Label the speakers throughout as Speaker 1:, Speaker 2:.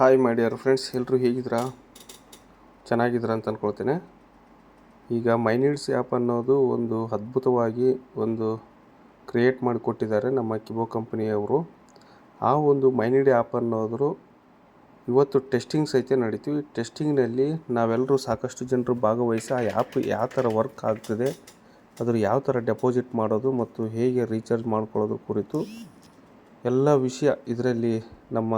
Speaker 1: Hi ಮಾಡ್ಯಾರ dear friends ಎಲ್ಲರೂ ಹೇಗಿದ್ದೀರಾ? ಚೆನ್ನಾಗಿದ್ದೀರಾ ಅಂತ ಅಂದ್ಕೊಳ್ತೇನೆ ಈಗ ಮೈನೀಡ್ಸ್ ಆ್ಯಪ್ ಅನ್ನೋದು ಒಂದು ಅದ್ಭುತವಾಗಿ ಒಂದು ಕ್ರಿಯೇಟ್ ಮಾಡಿಕೊಟ್ಟಿದ್ದಾರೆ ನಮ್ಮ ಕಿಬೋ ಕಂಪ್ನಿಯವರು. ಆ ಒಂದು ಮೈನೀಡ್ ಆ್ಯಪ್ ಅನ್ನೋದ್ರು ಇವತ್ತು ಟೆಸ್ಟಿಂಗ್ ಸಹಿತ ನಡೀತೀವಿ. ಟೆಸ್ಟಿಂಗ್ನಲ್ಲಿ ನಾವೆಲ್ಲರೂ ಸಾಕಷ್ಟು ಜನರು ಭಾಗವಹಿಸಿ ಆ ಆ್ಯಪ್ ಯಾವ ಥರ ವರ್ಕ್ ಆಗ್ತದೆ, ಅದ್ರ ಯಾವ ಥರ ಡೆಪಾಸಿಟ್ ಮಾಡೋದು ಮತ್ತು ಹೇಗೆ ರೀಚಾರ್ಜ್ ಮಾಡ್ಕೊಳ್ಳೋದು ಕುರಿತು ಎಲ್ಲ ವಿಷಯ ಇದರಲ್ಲಿ ನಮ್ಮ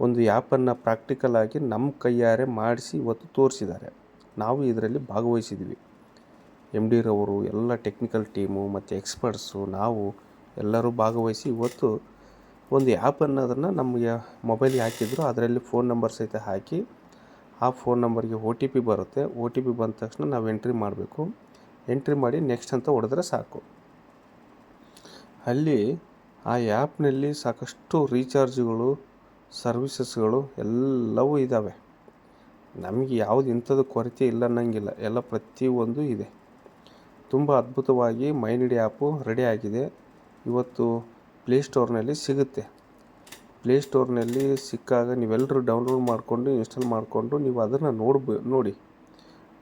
Speaker 1: ಒಂದು ಆ್ಯಪನ್ನು ಪ್ರಾಕ್ಟಿಕಲ್ ಆಗಿ ನಮ್ಮ ಕೈಯಾರೆ ಮಾಡಿಸಿ ಇವತ್ತು ತೋರಿಸಿದ್ದಾರೆ ನಾವು ಇದರಲ್ಲಿ ಭಾಗವಹಿಸಿದ್ವಿ. ಎಂ ಡಿ ರವರು, ಎಲ್ಲ ಟೆಕ್ನಿಕಲ್ ಟೀಮು ಮತ್ತು ಎಕ್ಸ್ಪರ್ಟ್ಸು ನಾವು ಎಲ್ಲರೂ ಭಾಗವಹಿಸಿ ಇವತ್ತು ಒಂದು ಆ್ಯಪ್ ಅನ್ನೋದನ್ನು ನಮಗೆ ಮೊಬೈಲ್ ಹಾಕಿದ್ರು. ಅದರಲ್ಲಿ ಫೋನ್ ನಂಬರ್ ಸಹಿತ ಹಾಕಿ ಆ ಫೋನ್ ನಂಬರ್ಗೆ ಒ ಟಿ ಪಿ ಬರುತ್ತೆ. ಒ ಟಿ ಪಿ ಬಂದ ತಕ್ಷಣ ನಾವು ಎಂಟ್ರಿ ಮಾಡಬೇಕು. ಎಂಟ್ರಿ ಮಾಡಿ ನೆಕ್ಸ್ಟ್ ಅಂತ ಹೊಡೆದ್ರೆ ಸಾಕು. ಅಲ್ಲಿ ಆ ಆ್ಯಪ್ನಲ್ಲಿ ಸಾಕಷ್ಟು ರೀಚಾರ್ಜ್ಗಳು ಸರ್ವಿಸಸ್ಗಳು ಎಲ್ಲವೂ ಇದ್ದಾವೆ. ನಮಗೆ ಯಾವುದು ಇಂಥದ್ದು ಕೊರತೆ ಇಲ್ಲ ಅನ್ನಂಗಿಲ್ಲ. ಎಲ್ಲ ಪ್ರತಿಯೊಂದು ಇದೆ. ತುಂಬ ಅದ್ಭುತವಾಗಿ ಮೈನಿಡಿ ಆ್ಯಪು ರೆಡಿ ಆಗಿದೆ. ಇವತ್ತು ಪ್ಲೇಸ್ಟೋರ್ನಲ್ಲಿ ಸಿಗುತ್ತೆ. ಪ್ಲೇಸ್ಟೋರ್ನಲ್ಲಿ ಸಿಕ್ಕಾಗ ನೀವೆಲ್ಲರೂ ಡೌನ್ಲೋಡ್ ಮಾಡಿಕೊಂಡು, ಇನ್ಸ್ಟಾಲ್ ಮಾಡಿಕೊಂಡು ನೀವು ಅದನ್ನು ನೋಡ್ಬ, ನೋಡಿ.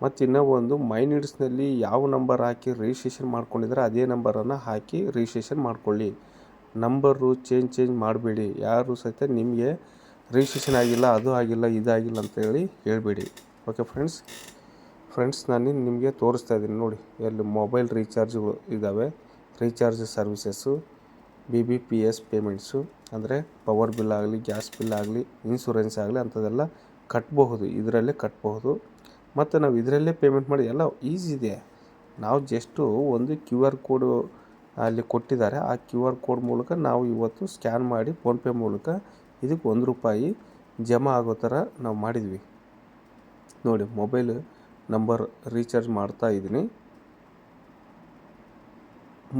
Speaker 1: ಮತ್ತು ಇನ್ನೂ ಒಂದು ಮೈನಿಡ್ಸ್ನಲ್ಲಿ ಯಾವ ನಂಬರ್ ಹಾಕಿ ರಿಜಿಸ್ಟ್ರೇಷನ್ ಮಾಡ್ಕೊಂಡಿದ್ರೆ ಅದೇ ನಂಬರನ್ನು ಹಾಕಿ ರಿಜಿಸ್ಟ್ರೇಷನ್ ಮಾಡ್ಕೊಳ್ಳಿ. ನಂಬರು ಚೇಂಜ್ ಚೇಂಜ್ ಮಾಡಬೇಡಿ. ಯಾರು ಸಹಿತ ನಿಮಗೆ ರಿಜಿಸ್ಟ್ರೇಷನ್ ಆಗಿಲ್ಲ, ಅದು ಆಗಿಲ್ಲ ಇದಾಗಿಲ್ಲ ಅಂತೇಳಿ ಹೇಳಬೇಡಿ. ಓಕೆ ಫ್ರೆಂಡ್ಸ್ ಫ್ರೆಂಡ್ಸ್ ನಾನು ನಿಮಗೆ ತೋರಿಸ್ತಾ ಇದ್ದೀನಿ. ನೋಡಿ, ಎಲ್ಲಿ ಮೊಬೈಲ್ ರೀಚಾರ್ಜ್ಗಳು ಇದ್ದಾವೆ recharge services B B P S payments ಅಂದರೆ ಪವರ್ ಬಿಲ್ ಆಗಲಿ ಗ್ಯಾಸ್ ಬಿಲ್ ಆಗಲಿ ಇನ್ಸೂರೆನ್ಸ್ ಆಗಲಿ ಅಂಥದ್ದೆಲ್ಲ ಕಟ್ಟಬಹುದು ಇದರಲ್ಲೇ ಕಟ್ಟಬಹುದು ಮತ್ತು ನಾವು ಇದರಲ್ಲೇ ಪೇಮೆಂಟ್ ಮಾಡಿ, ಎಲ್ಲ ಈಸಿ ಇದೆ. ನಾವು ಜಸ್ಟು ಒಂದು ಕ್ಯೂ ಆರ್ ಕೋಡು ಅಲ್ಲಿ ಕೊಟ್ಟಿದ್ದಾರೆ. ಆ ಕ್ಯೂ ಆರ್ ಕೋಡ್ ಮೂಲಕ ನಾವು ಇವತ್ತು ಸ್ಕ್ಯಾನ್ ಮಾಡಿ ಫೋನ್ಪೇ ಮೂಲಕ ಇದಕ್ಕೆ ಒಂದು ರೂಪಾಯಿ ಜಮಾ ಆಗೋ ಥರ ನಾವು ಮಾಡಿದ್ವಿ. ನೋಡಿ, ಮೊಬೈಲ್ ನಂಬರ್ ರೀಚಾರ್ಜ್ ಮಾಡ್ತಾ ಇದ್ದೀನಿ.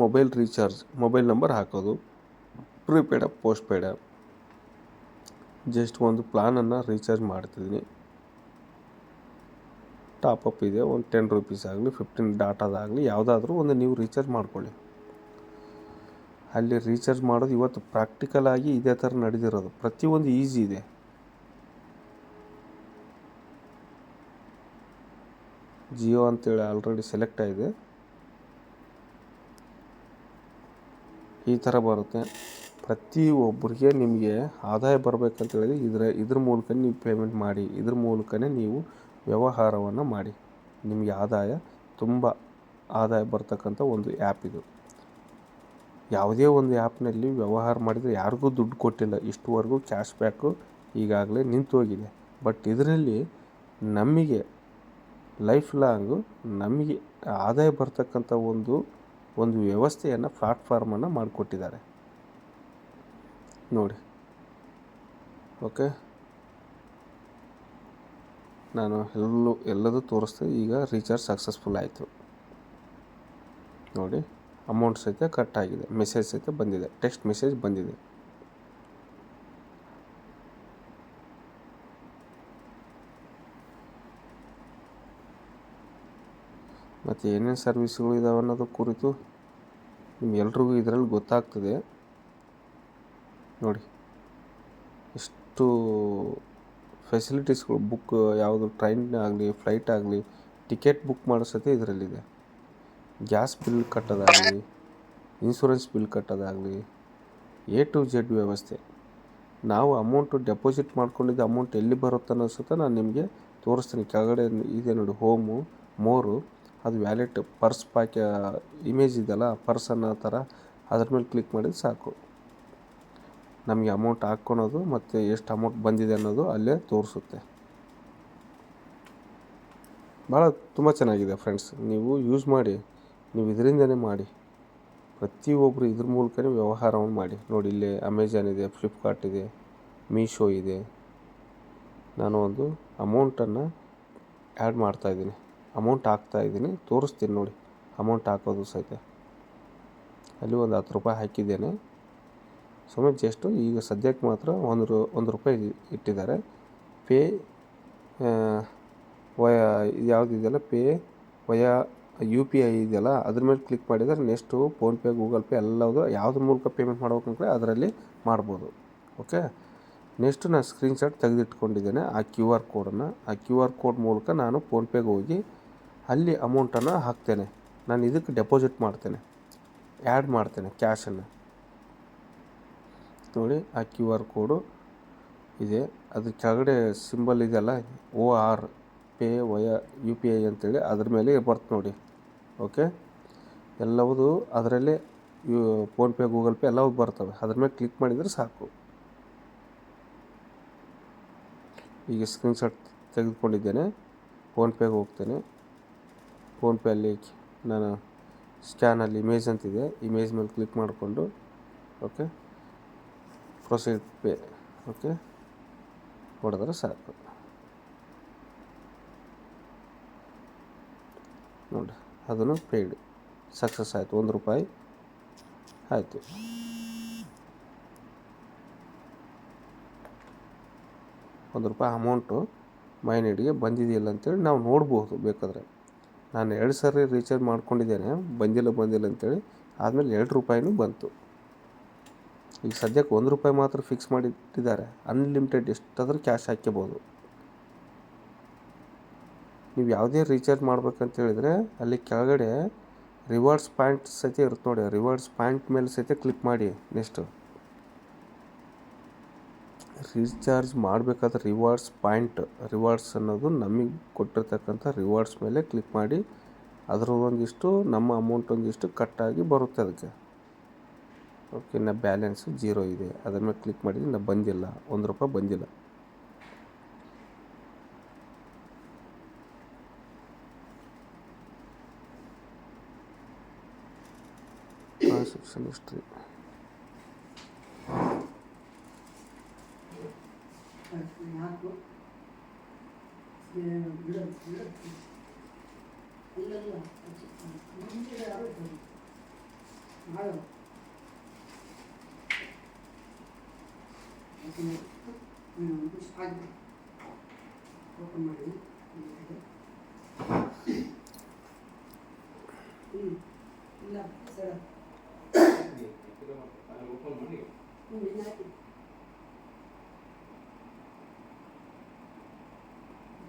Speaker 1: ಮೊಬೈಲ್ ರೀಚಾರ್ಜ್, ಮೊಬೈಲ್ ನಂಬರ್ ಹಾಕೋದು, ಪ್ರೀಪೇಡ ಪೋಸ್ಟ್ ಪೇಡ ಜಸ್ಟ್ ಒಂದು ಪ್ಲಾನನ್ನು ರೀಚಾರ್ಜ್ ಮಾಡ್ತಿದ್ದೀನಿ. ಅಪ್ ಇದೆ, ಒಂದು ಟೆನ್ ರುಪೀಸ್ ಆಗಲಿ, ಫಿಫ್ಟೀನ್ ಡಾಟಾದಾಗಲಿ, ಯಾವುದಾದ್ರೂ ಒಂದು ನೀವು ರೀಚಾರ್ಜ್ ಮಾಡ್ಕೊಳ್ಳಿ. ಅಲ್ಲಿ ರೀಚಾರ್ಜ್ ಮಾಡೋದು ಇವತ್ತು ಪ್ರಾಕ್ಟಿಕಲ್ ಆಗಿ ಇದೇ ಥರ ನಡೆದಿರೋದು. ಪ್ರತಿಯೊಂದು ಈಸಿ ಇದೆ. ಜಿಯೋ ಅಂತೇಳಿ ಆಲ್ರೆಡಿ ಸೆಲೆಕ್ಟ್ ಆಗಿದೆ. ಈ ಥರ ಬರುತ್ತೆ. ಪ್ರತಿ ಒಬ್ಬರಿಗೆ ನಿಮಗೆ ಆದಾಯ ಬರಬೇಕಂತೇಳಿದ್ರೆ ಇದರ, ಇದ್ರ ಮೂಲಕ ನೀವು ಪೇಮೆಂಟ್ ಮಾಡಿ, ಇದ್ರ ಮೂಲಕನೇ ನೀವು ವ್ಯವಹಾರವನ್ನು ಮಾಡಿ. ನಿಮಗೆ ಆದಾಯ ತುಂಬ ಆದಾಯ ಬರ್ತಕ್ಕಂಥ ಒಂದು ಆ್ಯಪ್ ಇದು. ಯಾವುದೇ ಒಂದು ಆ್ಯಪ್ನಲ್ಲಿ ವ್ಯವಹಾರ ಮಾಡಿದರೆ ಯಾರಿಗೂ ದುಡ್ಡು ಕೊಟ್ಟಿಲ್ಲ. ಇಷ್ಟುವರೆಗೂ ಕ್ಯಾಶ್ ಬ್ಯಾಕು ಈಗಾಗಲೇ ನಿಂತು ಹೋಗಿದೆ. ಬಟ್ ಇದರಲ್ಲಿ ನಮಗೆ ಲೈಫ್ ಲಾಂಗು ನಮಗೆ ಆದಾಯ ಬರ್ತಕ್ಕಂಥ ಒಂದು ಒಂದು ವ್ಯವಸ್ಥೆಯನ್ನು ಪ್ಲಾಟ್ಫಾರ್ಮನ್ನು ಮಾಡಿಕೊಟ್ಟಿದ್ದಾರೆ. ನೋಡಿ. ಓಕೆ. ನಾನು ಎಲ್ಲೂ, ಎಲ್ಲದೂ ತೋರಿಸ್ದೆ. ಈಗ ರೀಚಾರ್ಜ್ ಸಕ್ಸಸ್ಫುಲ್ ಆಯಿತು. ನೋಡಿ. ಅಮೌಂಟ್ ಸಹಿತ ಕಟ್ ಆಗಿದೆ. ಮೆಸೇಜ್ ಸಹಿತ ಬಂದಿದೆ. ಟೆಕ್ಸ್ಟ್ ಮೆಸೇಜ್ ಬಂದಿದೆ. ಮತ್ತು ಏನೇನು ಸರ್ವಿಸ್ಗಳು ಇದಾವೆ ಅನ್ನೋದು ಕುರಿತು ನಿಮ್ಗೆಲ್ರಿಗೂ ಇದರಲ್ಲಿ ಗೊತ್ತಾಗ್ತದೆ. ನೋಡಿ, ಎಷ್ಟು ಫೆಸಿಲಿಟೀಸ್ಗಳು ಬುಕ್ ಯಾವುದು ಟ್ರೈನ್ ಆಗಲಿ ಫ್ಲೈಟ್ ಆಗಲಿ ಟಿಕೆಟ್ ಬುಕ್ ಮಾಡೋ ಸತಿ ಇದರಲ್ಲಿದೆ. ಗ್ಯಾಸ್ ಬಿಲ್ ಕಟ್ಟೋದಾಗಲಿ, ಇನ್ಸೂರೆನ್ಸ್ ಬಿಲ್ ಕಟ್ಟೋದಾಗಲಿ ಎ ಟು ಜೆಡ್ ವ್ಯವಸ್ಥೆ. ನಾವು ಅಮೌಂಟು ಡೆಪಾಸಿಟ್ ಮಾಡ್ಕೊಂಡಿದ್ದ ಅಮೌಂಟ್ ಎಲ್ಲಿ ಬರುತ್ತೆ ಅನ್ನೋ ಸಹಿತ ನಾನು ನಿಮಗೆ ತೋರಿಸ್ತೀನಿ. ಕೆಳಗಡೆ ಇದೆ ನೋಡಿ ಹೋಮು ಮೋರು ಅದು ವ್ಯಾಲೆಟ್ ಪರ್ಸ್ ಪ್ಯಾಕೆ ಇಮೇಜ್ ಇದೆಯಲ್ಲ ಪರ್ಸ್ ಅನ್ನೋ ಥರ, ಅದ್ರ ಮೇಲೆ ಕ್ಲಿಕ್ ಮಾಡಿದ್ರೆ ಸಾಕು. ನಮಗೆ ಅಮೌಂಟ್ ಹಾಕ್ಕೊಳೋದು ಮತ್ತು ಎಷ್ಟು ಅಮೌಂಟ್ ಬಂದಿದೆ ಅನ್ನೋದು ಅಲ್ಲೇ ತೋರಿಸುತ್ತೆ. ಭಾಳ, ತುಂಬ ಚೆನ್ನಾಗಿದೆ ಫ್ರೆಂಡ್ಸ್ ನೀವು ಯೂಸ್ ಮಾಡಿ. ನೀವು ಇದರಿಂದನೇ ಮಾಡಿ. ಪ್ರತಿಯೊಬ್ಬರು ಇದ್ರ ಮೂಲಕನೇ ವ್ಯವಹಾರವನ್ನು ಮಾಡಿ. ನೋಡಿ, ಇಲ್ಲೇ ಅಮೆಝಾನ್ ಇದೆ ಫ್ಲಿಪ್ಕಾರ್ಟ್ ಇದೆ ಮೀಶೋ ಇದೆ. ನಾನು ಒಂದು ಅಮೌಂಟನ್ನು ಆ್ಯಡ್ ಮಾಡ್ತಾಯಿದ್ದೀನಿ ಅಮೌಂಟ್ ಹಾಕ್ತಾಯಿದ್ದೀನಿ ತೋರಿಸ್ತೀನಿ ನೋಡಿ. ಅಮೌಂಟ್ ಹಾಕೋದು ಸಹಿತ. ಅಲ್ಲಿ ಒಂದು ಹತ್ತು ರೂಪಾಯಿ ಹಾಕಿದ್ದೇನೆ. ಸುಮ್ಮನೆ ಜಸ್ಟು ಈಗ ಸದ್ಯಕ್ಕೆ ಮಾತ್ರ ಒಂದು ರೂ, ಒಂದು ರೂಪಾಯಿ ಇಟ್ಟಿದ್ದಾರೆ. Pay via ಯಾವುದಿದೆಯಲ್ಲ pay via U P I ಇದೆಯಲ್ಲ, ಅದ್ರ ಮೇಲೆ ಕ್ಲಿಕ್ ಮಾಡಿದರೆ ನೆಕ್ಸ್ಟು ಫೋನ್ಪೇ ಗೂಗಲ್ ಪೇ ಎಲ್ಲದು ಯಾವುದ್ರ ಮೂಲಕ ಪೇಮೆಂಟ್ ಮಾಡ್ಬೇಕಂದ್ರೆ ಅದರಲ್ಲಿ ಮಾಡ್ಬೋದು. ಓಕೆ ನೆಕ್ಸ್ಟು ನಾನು ಸ್ಕ್ರೀನ್ಶಾಟ್ ತೆಗೆದಿಟ್ಕೊಂಡಿದ್ದೇನೆ, ಆ ಕ್ಯೂ ಆರ್ ಕೋಡನ್ನು ಆ ಕ್ಯೂ ಆರ್ ಕೋಡ್ ಮೂಲಕ ನಾನು ಫೋನ್ಪೇಗೆ ಹೋಗಿ ಅಲ್ಲಿ ಅಮೌಂಟನ್ನು ಹಾಕ್ತೇನೆ. ನಾನು ಇದಕ್ಕೆ ಡೆಪಾಸಿಟ್ ಮಾಡ್ತೇನೆ. ಆ್ಯಡ್ ಮಾಡ್ತೇನೆ ಕ್ಯಾಶನ್ನು ನೋಡಿ, ಆ ಕ್ಯೂ ಆರ್ ಕೋಡು ಇದೆ. ಅದ್ರ ಕೆಳಗಡೆ ಸಿಂಬಲ್ ಇದೆಯಲ್ಲ O R pay via U P I ಅಂತೇಳಿ, ಅದ್ರ ಮೇಲೆ ಬರ್ತು ನೋಡಿ. ಓಕೆ? ಎಲ್ಲವುದು ಅದರಲ್ಲೇ ಫೋನ್ಪೇ ಗೂಗಲ್ ಪೇ ಎಲ್ಲವೂ ಬರ್ತವೆ. ಅದ್ರ ಮೇಲೆ ಕ್ಲಿಕ್ ಮಾಡಿದರೆ ಸಾಕು. ಈಗ ಸ್ಕ್ರೀನ್ಶಾಟ್ ತೆಗೆದುಕೊಂಡಿದ್ದೇನೆ. ಫೋನ್ಪೇಗೆ ಹೋಗ್ತೇನೆ. ಫೋನ್ಪೇಯಲ್ಲಿ ನಾನು ಸ್ಕ್ಯಾನಲ್ಲಿ ಇಮೇಜ್ ಅಂತಿದೆ ಇಮೇಜ್ ಮೇಲೆ ಕ್ಲಿಕ್ ಮಾಡಿಕೊಂಡು, ಓಕೆ? Proceed pay, okay? ಹೊಡೆದ್ರೆ ಸಾಕು. ನೋಡಿ. ಅದನ್ನು ಪೇಯ್ಡ್ ಸಕ್ಸಸ್ ಆಯಿತು, ಒಂದು ರೂಪಾಯಿ ಆಯಿತು. ಒಂದು ರೂಪಾಯಿ ಅಮೌಂಟು ಮೈನಡಿಗೆ ಬಂದಿದೆಯಲ್ಲ ಅಂತೇಳಿ ನಾವು ನೋಡ್ಬೋದು ಬೇಕಾದರೆ. ನಾನು ಎರಡು ಸಾರಿ ರೀಚಾರ್ಜ್ ಮಾಡ್ಕೊಂಡಿದ್ದೇನೆ, ಬಂದಿಲ್ಲ ಬಂದಿಲ್ಲ ಅಂತೇಳಿ ಆದಮೇಲೆ ಎರಡು ರೂಪಾಯಿನೂ ಬಂತು. ಈಗ ಸದ್ಯಕ್ಕೆ ಒಂದು ರೂಪಾಯಿ ಮಾತ್ರ ಫಿಕ್ಸ್ ಮಾಡಿಟ್ಟಿದ್ದಾರೆ. ಅನ್ಲಿಮಿಟೆಡ್ ಎಷ್ಟಾದರೂ ಕ್ಯಾಶ್ ಹಾಕ್ಕೋಬೋದು ನೀವು ಯಾವುದೇ ರೀಚಾರ್ಜ್ ಮಾಡ್ಬೇಕಂತ ಹೇಳಿದರೆ ಅಲ್ಲಿ ಕೆಳಗಡೆ ರಿವಾರ್ಡ್ಸ್ ಪಾಯಿಂಟ್ ಸಹಿತ ಇರುತ್ತೆ ನೋಡಿ ರಿವಾರ್ಡ್ಸ್ ಪಾಯಿಂಟ್ ಮೇಲೆ ಸಹಿತ ಕ್ಲಿಕ್ ಮಾಡಿ ನೆಕ್ಸ್ಟು ರೀಚಾರ್ಜ್ ಮಾಡಬೇಕಾದ್ರೆ ರಿವಾರ್ಡ್ಸ್ ಪಾಯಿಂಟ್ ರಿವಾರ್ಡ್ಸ್ ಅನ್ನೋದು ನಮಗೆ ಕೊಟ್ಟಿರ್ತಕ್ಕಂಥ ರಿವಾರ್ಡ್ಸ್ ಮೇಲೆ ಕ್ಲಿಕ್ ಮಾಡಿ ಅದರ ಒಂದಿಷ್ಟು ನಮ್ಮ ಅಮೌಂಟ್ ಒಂದಿಷ್ಟು ಕಟ್ಟಾಗಿ ಬರುತ್ತೆ ಅದಕ್ಕೆ. ಓಕೆ ನಾ ಬ್ಯಾಲೆನ್ಸ್ ಜೀರೋ ಇದೆ. ಅದರ ಮೇಲೆ ಕ್ಲಿಕ್ ಮಾಡಿದ್ರೆ ನಾ ಬಂದಿಲ್ಲ. ಒಂದು ರೂಪಾಯಿ ಬಂದಿಲ್ಲ.
Speaker 2: знаю, собственно, что... Thank you.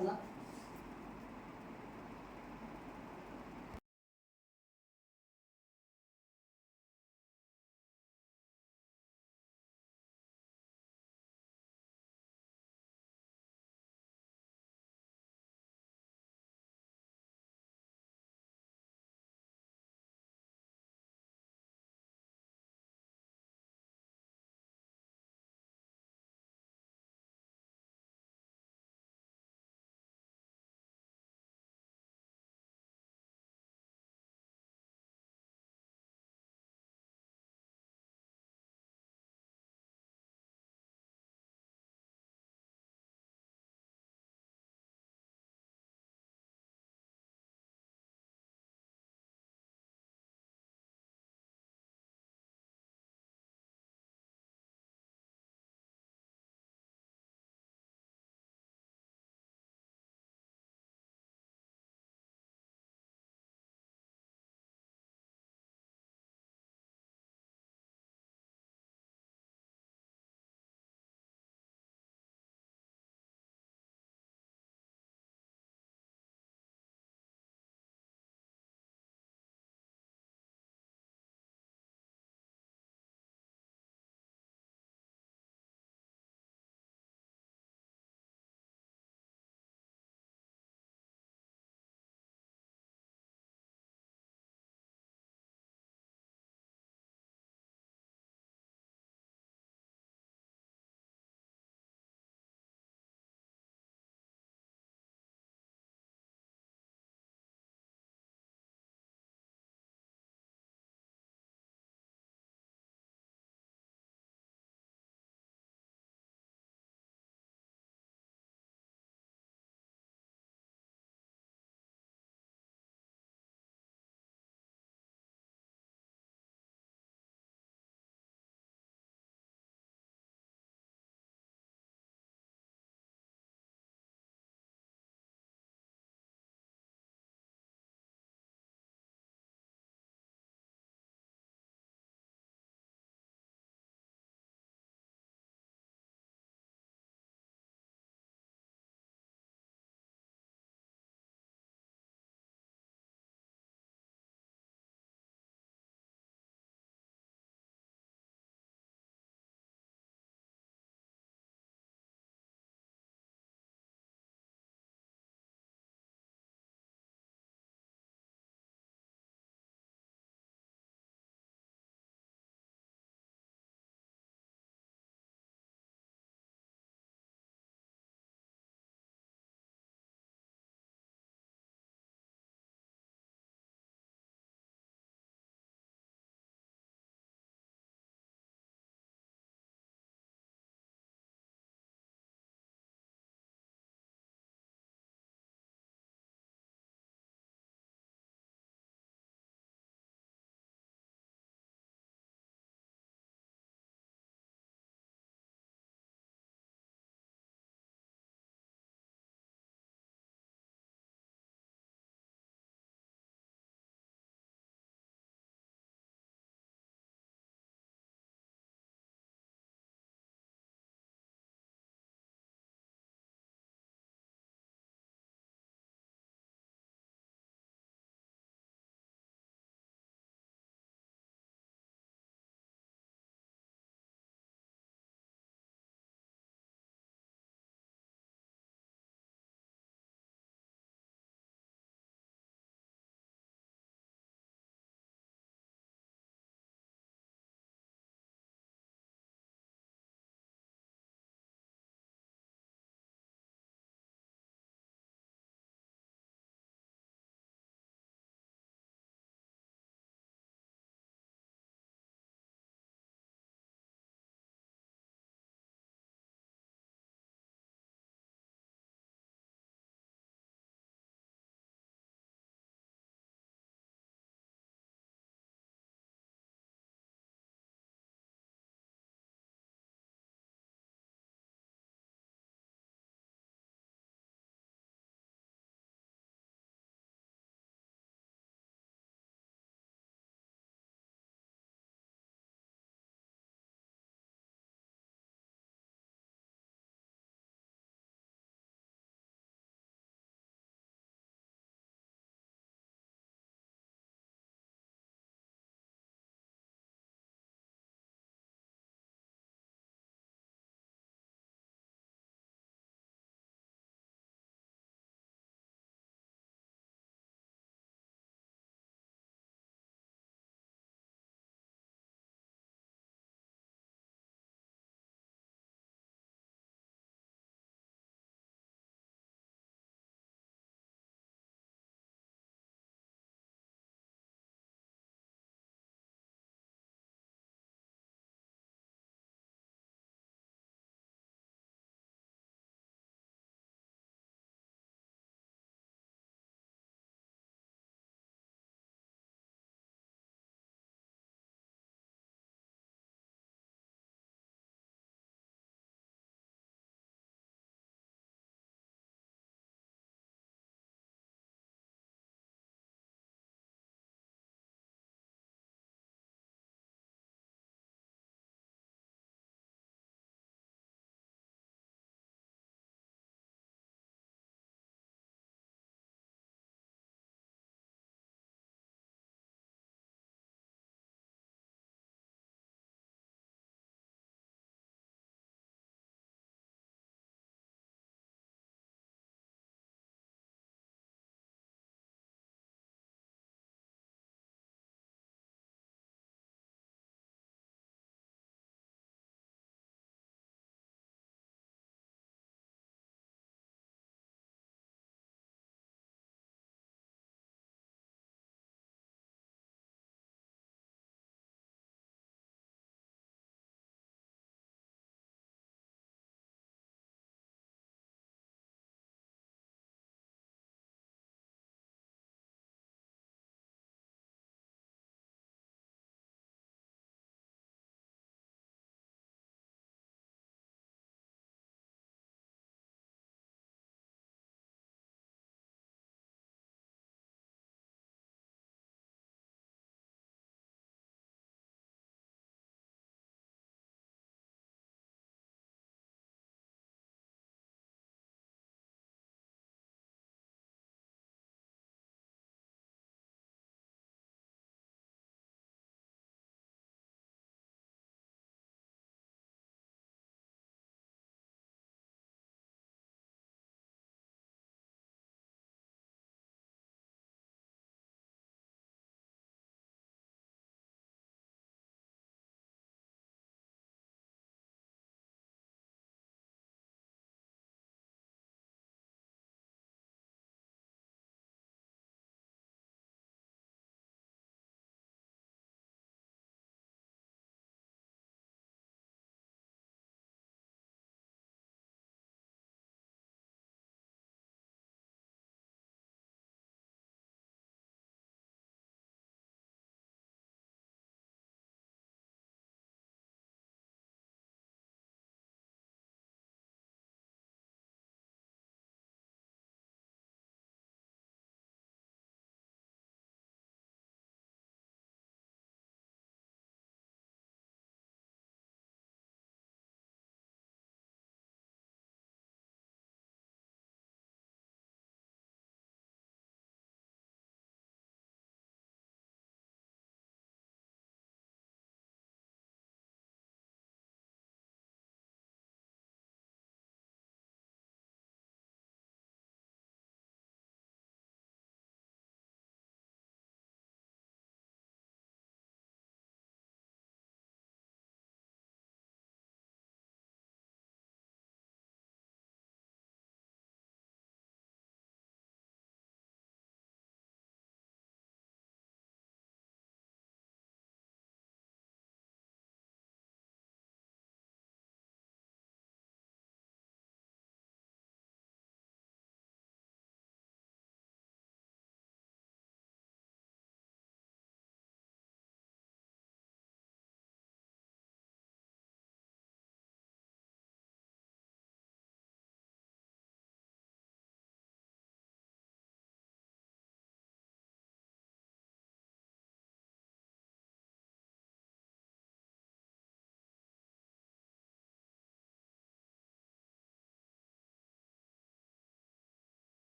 Speaker 2: ಅಲ್ಲ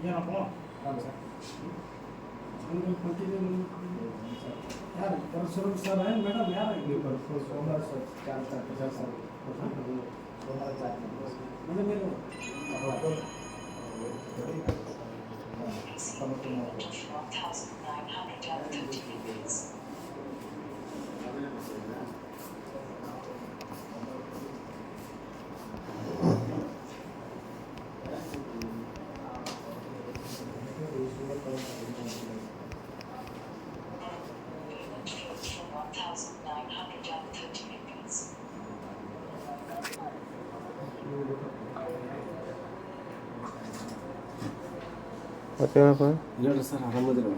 Speaker 3: ಏನಪ್ಪ ಹಾಂ ಸರ್ ಹಂಗೆ ಕಂಟಿನ್ಯೂ ಯಾರು ಪರಶುರಾಮ್ ಸರ್ ಏನು ಮೇಡಮ್ ಯಾರು
Speaker 2: ಸೋಮವಾರ ಸರ್ ಚಾರ್ಜ್ ಸರ್ ಸರ್ ಸೋಮವಾರ ಚಾರ್ಜ್
Speaker 3: ಮೇಡಮ್ ಏನು
Speaker 1: ಮತ್ತೇನಪ್ಪ
Speaker 2: ಹೇಳ್ರಿ ಸರ್ ಆರಾಮದಿರಿ